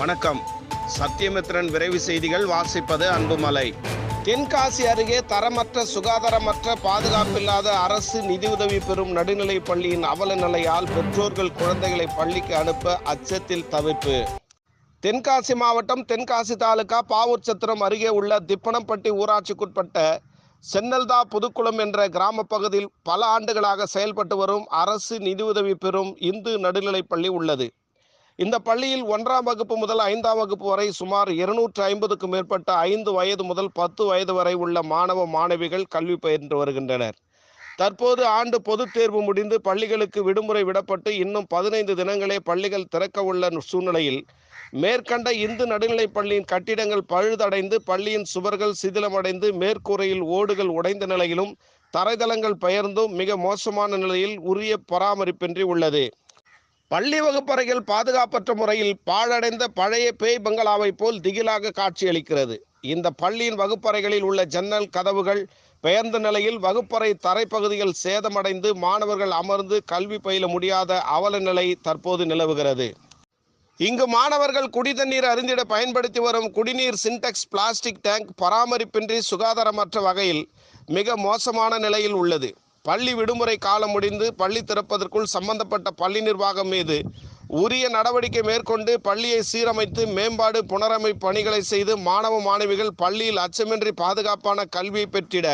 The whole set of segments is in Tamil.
வணக்கம். சத்தியமித்ரன் விரைவு செய்திகள் வாசிப்பது அன்புமலை. தென்காசி அருகே தரமற்ற சுகாதாரமற்ற பாதுகாப்பில்லாத அரசு நிதியுதவி பெறும் நடுநிலைப் பள்ளியின் அவல நிலையால் பெற்றோர்கள் குழந்தைகளை பள்ளிக்கு அனுப்ப அச்சத்தில் தவிர்ப்பு தென்காசி மாவட்டம் தென்காசி தாலுகா பாவூர்ச்சத்திரம் அருகே உள்ள திப்பனம்பட்டி ஊராட்சிக்குட்பட்ட சென்னல்தா புதுக்குளம் என்ற கிராம பகுதியில் பல ஆண்டுகளாக செயல்பட்டு வரும் அரசு நிதியுதவி பெறும் இந்து நடுநிலைப் பள்ளி உள்ளது. இந்த பள்ளியில் ஒன்றாம் வகுப்பு முதல் ஐந்தாம் வகுப்பு வரை சுமார் இருநூற்று ஐம்பதுக்கும் மேற்பட்ட ஐந்து வயது முதல் பத்து வயது வரை உள்ள மாணவ மாணவிகள் கல்வி பயின்று வருகின்றனர். தற்போது ஆண்டு பொதுத் தேர்வு முடிந்து பள்ளிகளுக்கு விடுமுறை விடப்பட்டு இன்னும் பதினைந்து தினங்களே பள்ளிகள் திறக்க உள்ள சூழ்நிலையில் மேற்கண்ட இந்து நடுநிலைப் பள்ளியின் கட்டிடங்கள் பழுதடைந்து பள்ளியின் சுவர்கள் சிதிலமடைந்து மேற்கூரையில் ஓடுகள் உடைந்த நிலையிலும் தரைதளங்கள் பெயர்ந்தும் மிக மோசமான நிலையில் உரிய பராமரிப்பின்றி உள்ளது. பள்ளி வகுப்பறைகள் பாதுகாப்பற்ற முறையில் பாழடைந்த பழைய பேய் பங்களாவைப் போல் திகிலாக காட்சியளிக்கிறது. இந்த பள்ளியின் வகுப்பறைகளில் உள்ள ஜன்னல் கதவுகள் பெயர்ந்த நிலையில் வகுப்பறை தரைப்பகுதிகள் சேதமடைந்து மாணவர்கள் அமர்ந்து கல்வி பயில முடியாத அவல நிலை தற்போது நிலவுகிறது. இங்கு மாணவர்கள் குடி தண்ணீர் அருந்திட பயன்படுத்தி வரும் குடிநீர் சின்டெக்ஸ் பிளாஸ்டிக் டேங்க் பராமரிப்பின்றி சுகாதாரமற்ற வகையில் மிக மோசமான நிலையில் உள்ளது. பள்ளி விடுமுறை காலம் முடிந்து பள்ளி திறப்பதற்குள் சம்பந்தப்பட்ட பள்ளி நிர்வாகம் மீது உரிய நடவடிக்கை மேற்கொண்டு பள்ளியை சீரமைத்து மேம்பாடு புனரமைப்பு பணிகளை செய்து மாணவ மாணவிகள் பள்ளியில் அச்சமின்றி பாதுகாப்பான கல்வியை பெற்றிட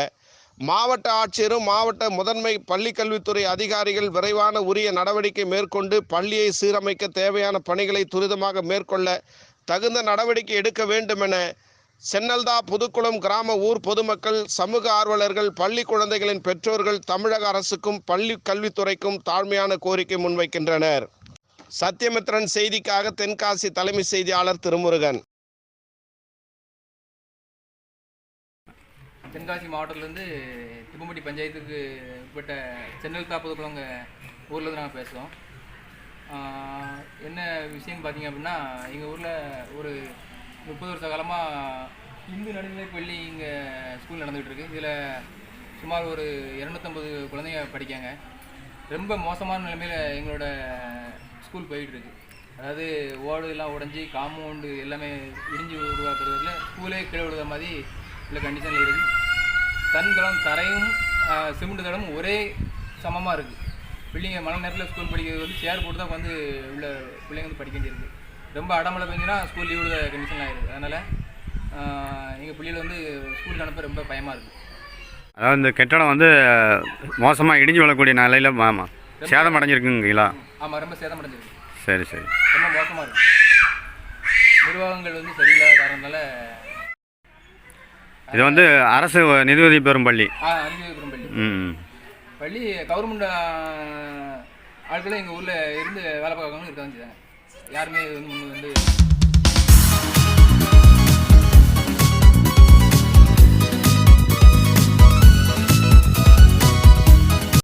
மாவட்ட ஆட்சியரும் மாவட்ட முதன்மை பள்ளிக்கல்வித்துறை அதிகாரிகள் விரைவான உரிய நடவடிக்கை மேற்கொண்டு பள்ளியை சீரமைக்க தேவையான பணிகளை துரிதமாக மேற்கொள்ள தகுந்த நடவடிக்கை எடுக்க வேண்டும் என சென்னல்தா புதுக்குளம் கிராம ஊர் பொதுமக்கள் சமூக ஆர்வலர்கள் பள்ளி குழந்தைகளின் பெற்றோர்கள் தமிழக அரசுக்கும் பள்ளி கல்வித்துறைக்கும் தாழ்மையான கோரிக்கை முன்வைக்கின்றனர். சத்யமித்ரன் செய்திக்காக தென்காசி தலைமை செய்தியாளர் திருமுருகன். தென்காசி மாவட்டத்திலேருந்து திப்பம்பட்டி பஞ்சாயத்துக்கு உட்பட்ட சென்னல் தாப்பதுக்குள்ளவங்க ஊர்லேருந்து நாங்கள் பேசுகிறோம் என்ன விஷயம்னு பார்த்தீங்க அப்படின்னா எங்கள் ஊரில் ஒரு முப்பது வருஷ காலமாக இந்து நடுநிலை பள்ளி இங்கே ஸ்கூல் நடந்துகிட்டு இருக்கு. இதில் சுமார் ஒரு இரநூத்தம்பது குழந்தைங்க படிக்காங்க. ரொம்ப மோசமான நிலைமையில் எங்களோட ஸ்கூல் போயிட்டுருக்கு அதாவது ஓடு எல்லாம் உடஞ்சி காம்பவுண்டு எல்லாமே இடிஞ்சு உருவாக்குறதுல ஸ்கூலே கீழே விழுத மாதிரி உள்ள கண்டிஷனில் இருக்குது தன்தளம் தரையும் சிமெண்ட் தளமும் ஒரே சமமாக இருக்குது பிள்ளைங்க மழை நேரத்தில் ஸ்கூல் படிக்கிறது வந்து சேர் போட்டு தான் வந்து உள்ள பிள்ளைங்க வந்து படிக்க வேண்டியிருக்கு ரொம்ப அடமழை பெஞ்சுன்னா ஸ்கூல் லீவ் கண்டிஷன் ஆயிருக்கு அதனால் எங்கள் பிள்ளைகள் வந்து ஸ்கூலுக்கு அனுப்ப ரொம்ப பயமாக இருக்குது அதாவது இந்த கட்டடம் வந்து மோசமாக இடிஞ்சு விழக்கூடிய நிலையில் ஆமாம் சேதம் அடைஞ்சிருக்குங்களா ஆமாம் ரொம்ப சேதமடைஞ்சிருக்கு சரி சரி. ரொம்ப மோசமாக இருக்கு. நிர்வாகங்கள் வந்து சரியில்லாத காரணத்தால் இது வந்து அரசு நிதியுதவி பெறும் பள்ளி. ஆ அறிஞர் பள்ளி. ம் பள்ளி கவர்மெண்ட் ஆட்களும் எங்கள் ஊரில் இருந்து வேலை பார்க்கறவங்களும் இருக்க தான் செய்றாங்க யாருமே வந்து